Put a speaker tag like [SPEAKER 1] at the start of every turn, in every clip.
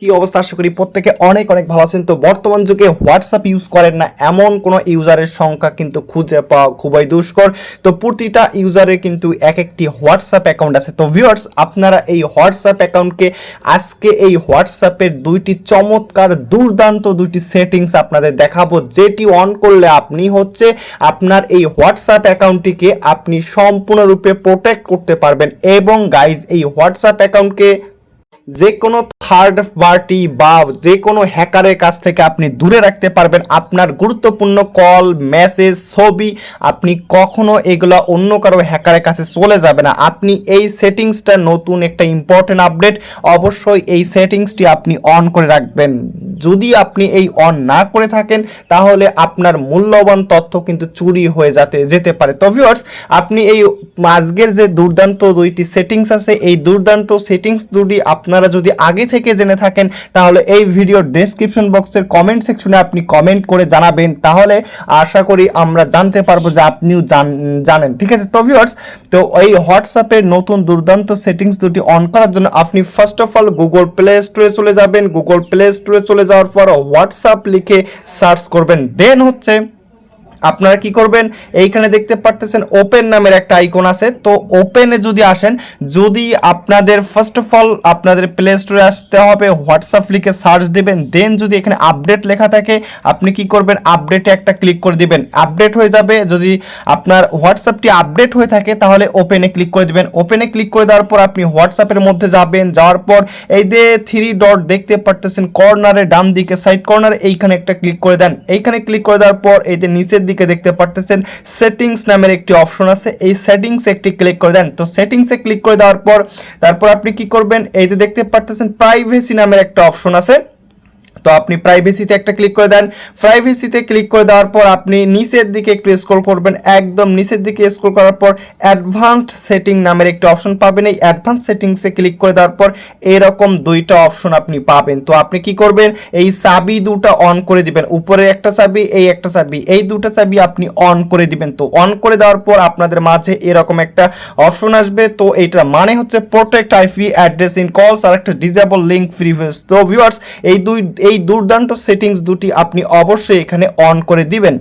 [SPEAKER 1] কি অবস্থা আশা করি প্রত্যেকে অনেক অনেক ভালো আছেন। তো বর্তমান যুগে হোয়াটসঅ্যাপ ইউজ করেন না এমন কোনো ইউজারের সংখ্যা কিন্তু খুঁজে পাওয়া খুবই দুষ্কর। তো প্রতিটা ইউজারের কিন্তু এক একটি হোয়াটসঅ্যাপ অ্যাকাউন্ট আছে। তো ভিউয়ার্স আপনারা এই হোয়াটসঅ্যাপ অ্যাকাউন্টকে আজকে এই হোয়াটসঅ্যাপের দুইটি চমৎকার দুর্দান্ত দুইটি সেটিংস আপনাদের দেখাবো, যেটি অন করলে আপনি হচ্ছে আপনার এই হোয়াটসঅ্যাপ অ্যাকাউন্টটিকে আপনি সম্পূর্ণরূপে প্রোটেক্ট করতে পারবেন। এবং গাইজ এই হোয়াটসঅ্যাপ অ্যাকাউন্টকে যে কোনো থার্ড পার্টি বা যে কোনো হ্যাকারের কাছ থেকে আপনি দূরে রাখতে পারবেন আপনার গুরুত্বপূর্ণ কল মেসেজ ছবি। আপনি কখনো এগুলো অন্য কারও হ্যাকারের কাছে চলে যাবে না। আপনি এই সেটিংসটা নতুন একটা ইম্পর্টেন্ট আপডেট অবশ্যই এই সেটিংসটি আপনি অন করে রাখবেন। যদি আপনি এই অন না করে থাকেন, তাহলে আপনার মূল্যবান তথ্য কিন্তু চুরি হয়ে যেতে যেতে পারে। তো ভিউয়ার্স আপনি এই আজকের যে দুর্দান্ত দুইটি সেটিংস আছে, এই দুর্দান্ত সেটিংস দুটি আপনারা যদি আগে থেকে জেনে থাকেন, তাহলে এই ভিডিও ডেসক্রিপশন বক্সের কমেন্ট সেকশনে আপনি কমেন্ট করে জানাবেন। তাহলে আশা করি আমরা জানতে পারব যে আপনিও জান- জানেন। ঠিক আছে? তো ভিউয়ার্স তো এই হোয়াটসঅ্যাপের নতুন দুর্দান্ত সেটিংস দুটি অন করার জন্য আপনি first of all Google play স্টোরে চলে যাবেন। গুগল প্লে স্টোরে চলে যাওয়ার পর হোয়াটসঅ্যাপ লিখে সার্চ করবেন। দেন হচ্ছে আপনারা কি করবেন? এইখানে দেখতে পারতেছেন ওপেন নামের একটা আইকন আছে। তো ওপেনে যদি আসেন, যদি আপনাদের ফার্স্ট অফ অল আপনাদের প্লে স্টোরে আসতে হবে হোয়াটসঅ্যাপ লিখে সার্চ দিবেন দেন যদি এখানে আপডেট লেখা থাকে, আপনি কি করবেন? আপডেটে একটা ক্লিক করে দিবেন। আপডেট হয়ে যাবে, যদি আপনার হোয়াটসঅ্যাপটি আপডেট হয়ে থাকে, তাহলে ওপেনে ক্লিক করে দিবেন। ওপেনে ক্লিক করে দেওয়ার পর আপনি হোয়াটসঅ্যাপের মধ্যে যাবেন, যাওয়ার পর এই যে থ্রি ডট দেখতে পারতেছেন কর্নারে ডান দিকে সাইড কর্নারে এইখানে একটা ক্লিক করে দেন। এইখানে ক্লিক করে দেওয়ার পর এই যে নিচের দিকে দেখতে পারতেছেন সেটিংস নামের একটি অপশন আছে। এই সেটিংস একটি ক্লিক করে দেন। তো সেটিংসে ক্লিক করে দেওয়ার পর, তারপর আপনি কি করবেন? এই যে দেখতে পারতেছেন প্রাইভেসি নামের একটা অপশন আছে। তো আপনি প্রাইভেসিতে একটা ক্লিক করে দেন। প্রাইভেসিতে ক্লিক করে দেওয়ার পর আপনি নিচের দিকে একটু স্ক্রল করবেন। একদম নিচের দিকে স্ক্রল করার পর অ্যাডভান্সড সেটিং নামের একটা অপশন পাবেন। এই অ্যাডভান্স সেটিংসে ক্লিক করে দেওয়ার পর এরকম দুইটা অপশন আপনি পাবেন। তো আপনি কি করবেন? এই চাবি দুটা অন করে দিবেন। উপরে একটা চাবি, এই একটা চাবি। এই দুটো চাবি আপনি অন করে দিবেন। তো অন করে দেওয়ার পর আপনাদের মাঝে এরকম একটা অপশন আসবে। তো এইটা মানে হচ্ছে protect IP address in calls আর একটা ডিজেবল লিঙ্ক ফ্রি তো ভিউয়ার্স এই দুই এই দুর্দান্ত সেটিংস দুটি আপনি অবশ্যই এখানে অন করে দিবেন।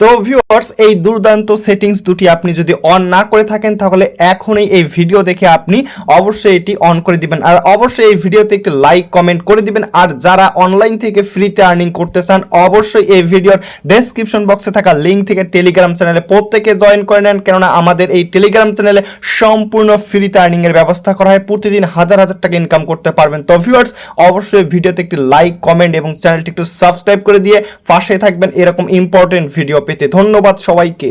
[SPEAKER 1] তো ভিউয়ার্স এই দুর্দান্ত সেটিংস দুটি আপনি যদি অন না করে থাকেন, তাহলে এখনই এই ভিডিও দেখে আপনি অবশ্যই এটি অন করে দিবেন। আর অবশ্যই এই ভিডিওতে একটি লাইক কমেন্ট করে দিবেন। আর যারা অনলাইন থেকে ফ্রিতে আর্নিং করতে চান, অবশ্যই এই ভিডিওর ডেসক্রিপশন বক্সে থাকা লিঙ্ক থেকে টেলিগ্রাম চ্যানেলে প্রত্যেকে জয়েন করে নেন। কেননা আমাদের এই টেলিগ্রাম চ্যানেলে সম্পূর্ণ ফ্রিতে আর্নিং এর ব্যবস্থা করা হয়। প্রতিদিন হাজার হাজার টাকা ইনকাম করতে পারবেন। তো ভিউয়ার্স অবশ্যই ভিডিওতে একটি লাইক কমেন্ট এবং চ্যানেলটি একটু সাবস্ক্রাইব করে দিয়ে পাশে থাকবেন। এরকম ইম্পর্টেন্ট ভিডিও পেতে ধন্যবাদ সবাইকে।